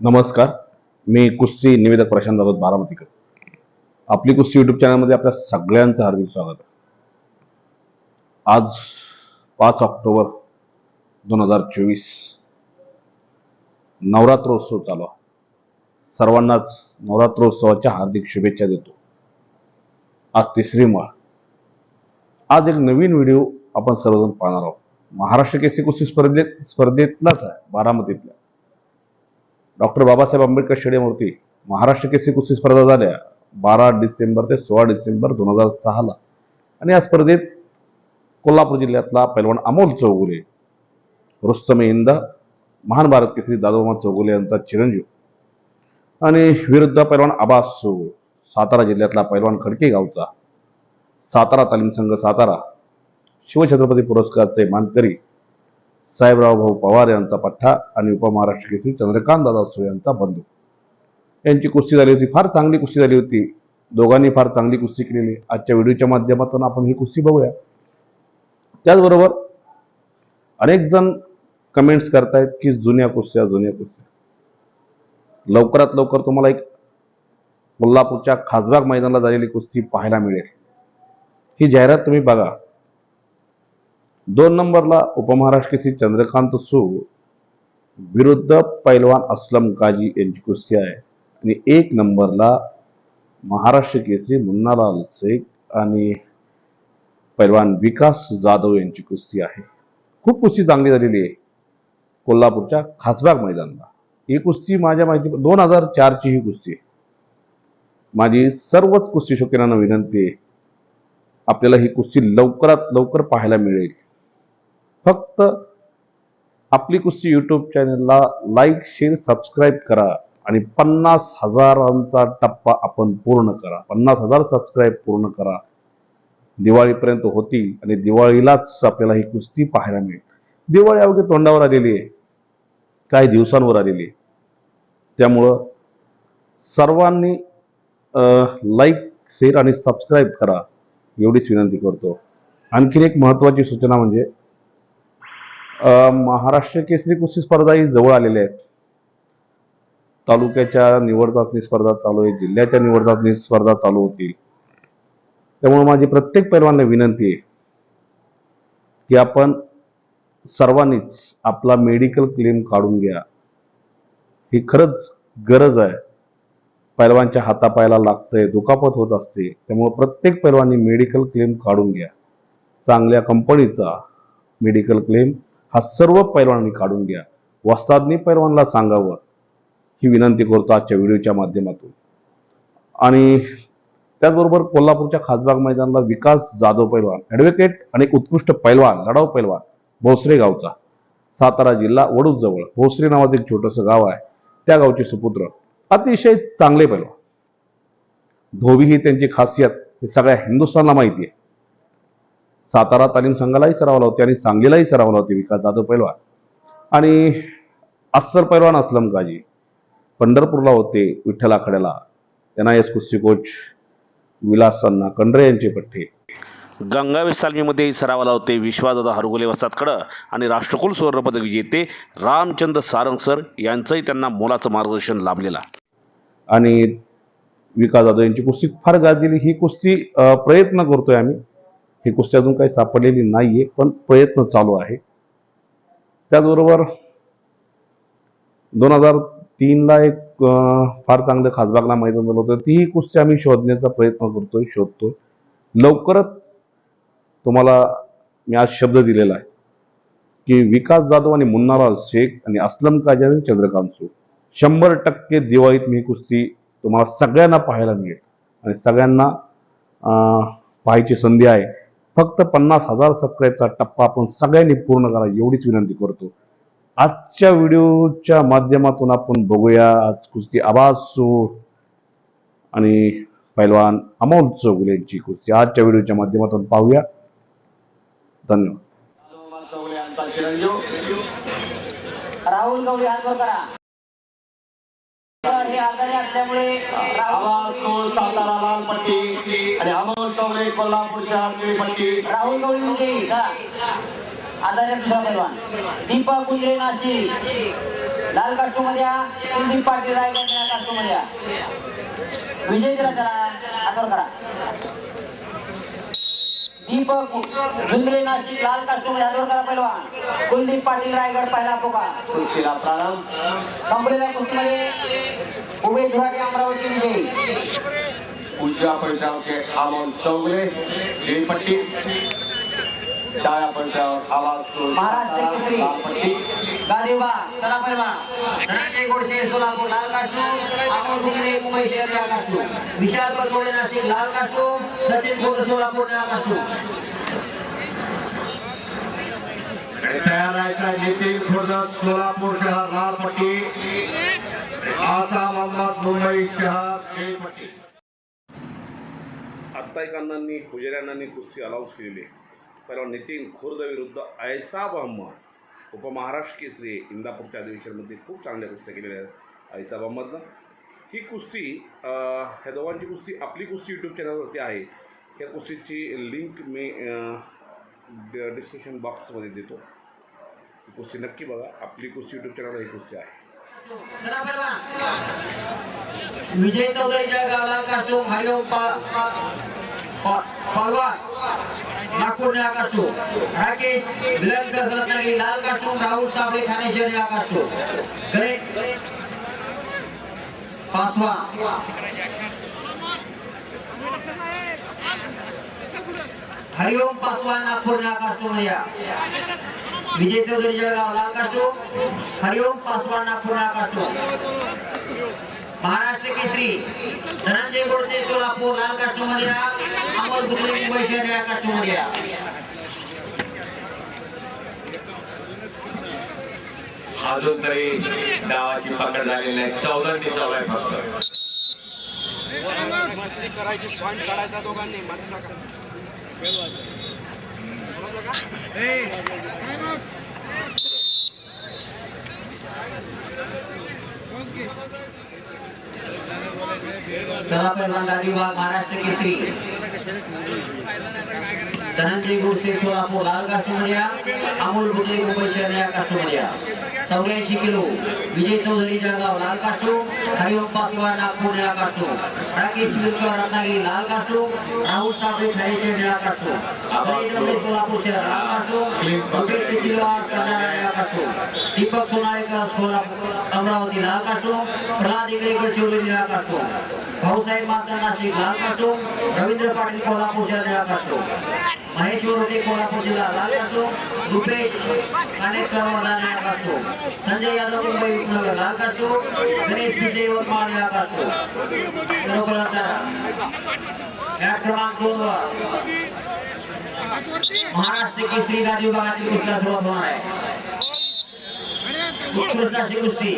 नमस्कार. मी कुस्ती निवेदक प्रशांत राऊत बारामतीकर. आपली कुस्ती युट्यूब चॅनलमध्ये आपल्या सगळ्यांचं हार्दिक स्वागत. आहे आज पाच ऑक्टोबर दोन हजार चोवीस. नवरात्रोत्सव चालू सर्वांनाच नवरात्रोत्सवाच्या हार्दिक शुभेच्छा देतो. आज तिसरी माळ. आज एक नवीन व्हिडिओ आपण सर्वजण पाहणार आहोत. महाराष्ट्र केसरी कुस्ती स्पर्धेत स्पर्धेतलाच आहे बारामतीतल्या डॉक्टर बाबासाहेब आंबेडकर स्टेडियमवरती महाराष्ट्र केसरी कुस्ती स्पर्धा झाल्या बारा डिसेंबर ते सोळा डिसेंबर दोन हजार सहाला. आणि या स्पर्धेत कोल्हापूर जिल्ह्यातला पैलवान अमोल चौगुले रुस्तम हिंद महान भारत केसरी दादोबा चौगुले यांचा चिरंजीव. आणि विरुद्ध पैलवान आबास चौगुले सातारा जिल्ह्यातला पैलवान खडके गावचा सातारा तालीम संघ सातारा शिवछत्रपती पुरस्कारचे मानकरी साहेबराव भाऊ पवार यांचा पठ्ठा आणि उपमहाराष्ट्र केसरी चंद्रकांत दादा सो यांचा बंधू. यांची कुस्ती झाली होती फार चांगली कुस्ती झाली होती. दोघांनी फार चांगली कुस्ती केलेली. आजच्या व्हिडिओच्या माध्यमातून आपण ही कुस्ती बघूया. त्याचबरोबर अनेक जण कमेंट्स करतायत की जुन्या कुस्त्या जुन्या कुस्त्या. लवकरात लवकर तुम्हाला एक कोल्हापूरच्या खासबाग मैदानाला झालेली कुस्ती पाहायला मिळेल. ही जाहिरात तुम्ही बघा. दोन नंबरला उपमहाराष्ट्र चंद्रकांत सू. विरुद्ध पैलवान असलम काजी यांची कुस्ती आहे. आणि एक नंबरला महाराष्ट्र केसरी मुन्नालाल शेख आणि पैलवान विकास जाधव यांची कुस्ती आहे. खूप कुस्ती चांगली झालेली आहे. कोल्हापूरच्या खासबाग मैदानाला. ही कुस्ती माझ्या माहिती दोन हजार चारची ही कुस्ती आहे. माझी सर्वच कुस्ती शौकीनांना विनंती आहे. आपल्याला ही कुस्ती लवकरात लवकर पाहायला मिळेल. फक्त आपली कुस्ती युट्यूब चॅनलला लाईक शेअर सबस्क्राईब करा आणि पन्नास हजारांचा टप्पा आपण पूर्ण करा. पन्नास हजार सबस्क्राईब पूर्ण करा. दिवाळीपर्यंत होतील आणि दिवाळीलाच आपल्याला ही कुस्ती पाहायला मिळेल. दिवाळी अवघी तोंडावर आलेली आहे. काही दिवसांवर आलेली आहे. त्यामुळं सर्वांनी लाईक शेअर आणि सबस्क्राईब करा. एवढीच विनंती करतो. आणखीन एक महत्त्वाची सूचना म्हणजे महाराष्ट्र केसरी कुस्ती स्पर्धा ही जवळ आलेल्या आहेत तालुक्याच्या निवड चाचणी स्पर्धा चालू आहे जिल्ह्याच्या निवड चाचणी स्पर्धा चालू होतील. त्यामुळे माझी प्रत्येक पैलवानला विनंती आहे की आपण सर्वांनीच आपला मेडिकल क्लेम काढून घ्या. ही खरंच गरज आहे. पैलवानच्या हातापायाला लागतंय दुखापत होत असते. त्यामुळे प्रत्येक पैलवानी मेडिकल क्लेम काढून घ्या. चांगल्या कंपनीचा मेडिकल क्लेम हा सर्व पैलवानांनी काढून घ्या. वस्तादनी पैलवानला सांगावं. ही विनंती करतो आजच्या व्हिडिओच्या माध्यमातून. आणि त्याचबरोबर कोल्हापूरच्या खासबाग मैदानाला विकास जाधव पैलवान ॲडव्होकेट आणि उत्कृष्ट पैलवान लढाऊ पैलवान भोसरे गावचा. सातारा जिल्हा वडूज जवळ. भोसरे नावाचं एक छोटंसं गाव आहे. त्या गावचे सुपुत्र. अतिशय चांगले पैलवान. धोबी ही त्यांची खासियत. हे सगळ्या हिंदुस्थानला माहिती आहे. सातारा तालीम संघालाही सरावला होते आणि सांगलीलाही सरावला होते विकास जाधव पैलवान. आणि अस्सल पैलवान असलम काजी पंढरपूरला होते विठ्ठल आखाड्याला. त्यांना एस कुस्ती कोच विलास सन्ना कंडरे यांचे पठ्ठे गंगावे सालमीमध्ये सरावाला होते विश्वादादा हरगोले वसातकडं आणि राष्ट्रकुल सुवर्णपदक विजेते रामचंद्र सारंग सर यांचंही त्यांना मोलाचं मार्गदर्शन लाभलेलं आणि विकास जाधव यांची कुस्ती फार गाजलेली. ही कुस्ती प्रयत्न करतोय आम्ही. ही कुस्ती अजून काही सापडलेली नाही आहे पण प्रयत्न चालू आहे. त्याचबरोबर दोन हजार तीनला एक फार चांगलं खासबागला मैदान झालं होतं. तीही कुस्ती आम्ही शोधण्याचा प्रयत्न करतोय शोधतोय. लवकरच तुम्हाला मी आज शब्द दिलेला आहे की विकास जाधव आणि मुन्नालाल शेख आणि असलम काजा आणि चंद्रकांत सू शंभर टक्के दिवाळीत मी कुस्ती तुम्हाला सगळ्यांना पाहायला मिळेल. आणि सगळ्यांना पाहायची संधी आहे. फक्त पन्नास हजार सबस्क्राईबचा टप्पा आपण सगळ्यांनी पूर्ण करा एवढीच विनंती करतो. आजच्या व्हिडिओच्या माध्यमातून आपण बघूया आज कुस्ती आबाज सूर. आणि पैलवान अमोल चौगुले यांची कुस्ती आजच्या व्हिडिओच्या माध्यमातून पाहूया. धन्यवाद. चौगुले राहुल हे आजारी असल्यामुळे आवाज कोण सातारा लाल पट्टी. आणि अमोल चौगुले कोल्हापूरच्या निळी पट्टी. राहुल गवळी मुंडे करा आजारी दुसरा पैलवान दीपक कुंजरे नाशिक. लाल कास्टूममध्ये कुलदीप पाटील रायगड कास्टूममध्ये विजय दिला त्याला आदर करा. दीपक झुंजले नाशिक लाल कास्टूममध्ये आदर करा पहिलवान कुलदीप पाटील रायगड पहिला पोका कुस्तीला प्रारंभ. संपलेल्या कुस्तीमध्ये उमेश धुराटे अमरावती विजयी. उजव्या पंचावरचे अमोल चौगले पट्टी डाव्या आवाज चला धनंजय गोडसे सोलापूर लाल कास्टूम अमोल गुगले मुंबई शहर विशाल नाशिक लाल काढतो सचिन सोलापूर तयार राहायचा नितीन खुर्द सोलापूर शहर लाल पट्टी आसाम अहमद मुंबई शहर निळी आत्ता एक अण्णांनी पुजारी अण्णांनी कुस्ती अनाऊन्स केलेली आहे. पहिला नितीन खुर्द विरुद्ध ऐसाब अहमद उपमहाराष्ट्र केसरी इंदापूरच्या अधिवेशनमध्ये खूप चांगल्या कुस्त्या केलेल्या आहेत ऐसाब अहमदनं ही कुस्ती ह्या दोघांची कुस्ती आपली कुस्ती यूट्यूब चॅनलवरती आहे ह्या कुस्तीची लिंक मी डिस्क्रिप्शन बॉक्समध्ये देतो ही कुस्ती नक्की बघा आपली कुस्ती यूट्यूब चॅनलवर ही कुस्ती आहे विजय चौधरीच्या गावाला लाल हरिओम पा- पा- नागपूर निळा काढतो राकेश विलंकर रत्नागिरी लाल काढतो राहुल साबळे ठाणे शहर निळा काढतो गणेश पासवान हरिओम पासवान नागपूर निळा काढतो मध्ये विजय चौधरी जळगाव लाल कास्टूम हरिओम पासवान नागपूर निळा कास्टूम महाराष्ट्र केसरी धनंजय गोडसे सोलापूर लाल कास्टूममध्ये भुसले मुंबई शहर या. अजून तरी डावाची पकड झालेली नाही चौदंडी चालू आहे फक्त करायची काढायचा दोघांनी? चला महाराष्ट्र केसरी धनंजय गोडसे सोलापूर लाल कास्टूममध्ये या. अमोल भुसले मुंबई शहर निळ्या कास्टूममध्ये या. चौऱ्याऐंशी किलो विजय चौधरी जळगाव लाल कास्टूम हरिओम पासवान नागपूर निळा कास्टूम राकेश विलकर रत्नागिरी लाल कास्टूम राहुल साबळे ठाणे शहर निळा कास्टूम गणेश रमेश सोलापूर शहर लाल कास्टूम रुपेश चिचिलवार कंधारा निळा कास्टूम दीपक सोनाळेकर सोलापूर अमरावती लाल कास्टूम प्रल्हाद इंगळे गडचिरोली निळा कास्टूम भाऊसाहेब मातर नाशिक लाल कास्टूम रवींद्र पाटील कोल्हापूर शहर निळा कास्टूम महेश वरोटे कोल्हापूर जिल्हा लाल कास्टूम रुपेश कानेटकर वर्धा निळा कास्टूम संजय यादव मुंबई उपनगर लाल कास्टूम गणेश पिसे यवतमाळ निळा कास्टूम बरोबर अंतरा गॅट क्रमांक दोन वर. महाराष्ट्र केसरी गादी विभागातील कुस्तीला सुरुवात होणार आहे. उत्कृष्ट अशी कुस्ती.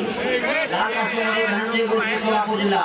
लाल कास्टूममध्ये धनंजय गोष्टी सोलापूर जिल्हा.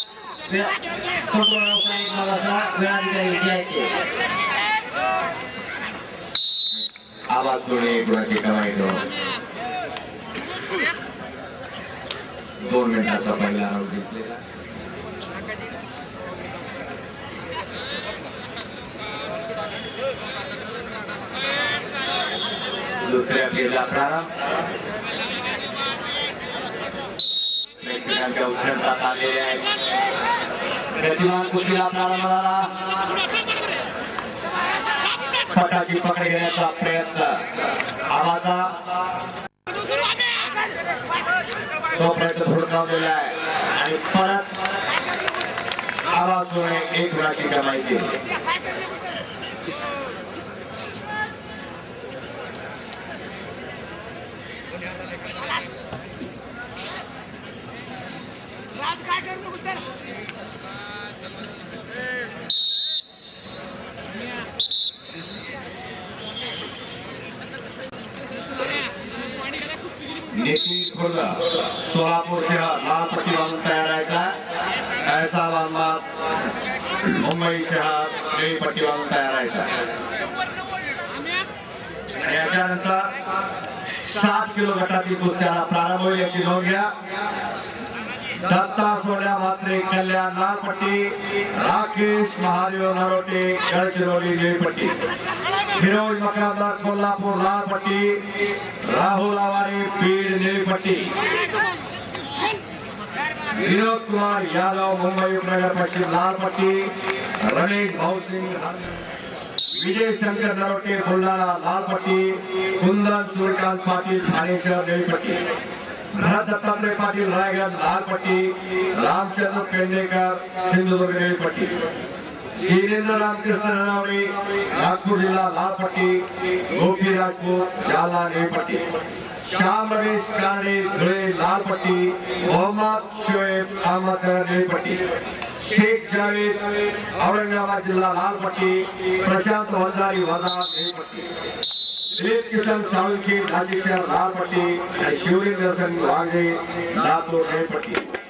आवाज सोडे गुणाची दोन मिनिटाचा पहिला राऊंड घेतलेला दुसऱ्या फेरीला प्रारंभ. प्रेक्षकांच्या उत्खनतात आहेत. गतिमान कुस्ती प्रारंभ मला फटाची पकड घेण्याचा प्रयत्न. आवाजा. तो प्रयत्न थोडकावलेला आहे. आणि परत आवाज होणे एक गुणाची कमाई काय करू नको त्याला नितीन खुर्द सोलापूर शहर लाल पट्टी बांधून तयार का? ऐसा मोहम्मद मुंबई शहर निळी पट्टी बांधून तयार आहे का? याच्यानंतर सात किलो गटातील कुस्त्याला प्रारंभ होईल याची नोंद घ्या. दत्ता सोड्या मात्रे कल्याण लालपट्टी राकेश महादेव नरोटे गडचिरोली निळपट्टी फिरोज मकामदार कोल्हापूर लालपट्टी राहुल आवारे बीड निळपट्टी विनोद कुमार यादव मुंबई उपनगर पश्चिम लालपट्टी रमेश भाऊसिंग विजय शंकर नरोटे बुलढाणा लालपट्टी कुंदन सूर्यकांत पाटील ठाणे शहर निळपट्टी भरत दत्तात्रय पाटील रायगड लालपट्टी रामचंद्र पेंडेकर सिंधुदुर्ग निळपट्टी जितेंद्र रामकृष्ण ननावणे नागपूर जिल्हा लालपट्टी गोपी राजपूर जालना निळपट्टी श्याम रमेश काणे धुळे लालपट्टी मोहम्मद शोएब अहमदनगर निळपट्टी शेख जावेद औरंगाबाद जिल्हा लालपट्टी प्रशांत वंजारी वजा निळपट्टी दिलीप किशन साळुंखे नाशिक शहर लालपट्टी आणि शिवलिंग दर्शन वाघे लातूर निळपट्टी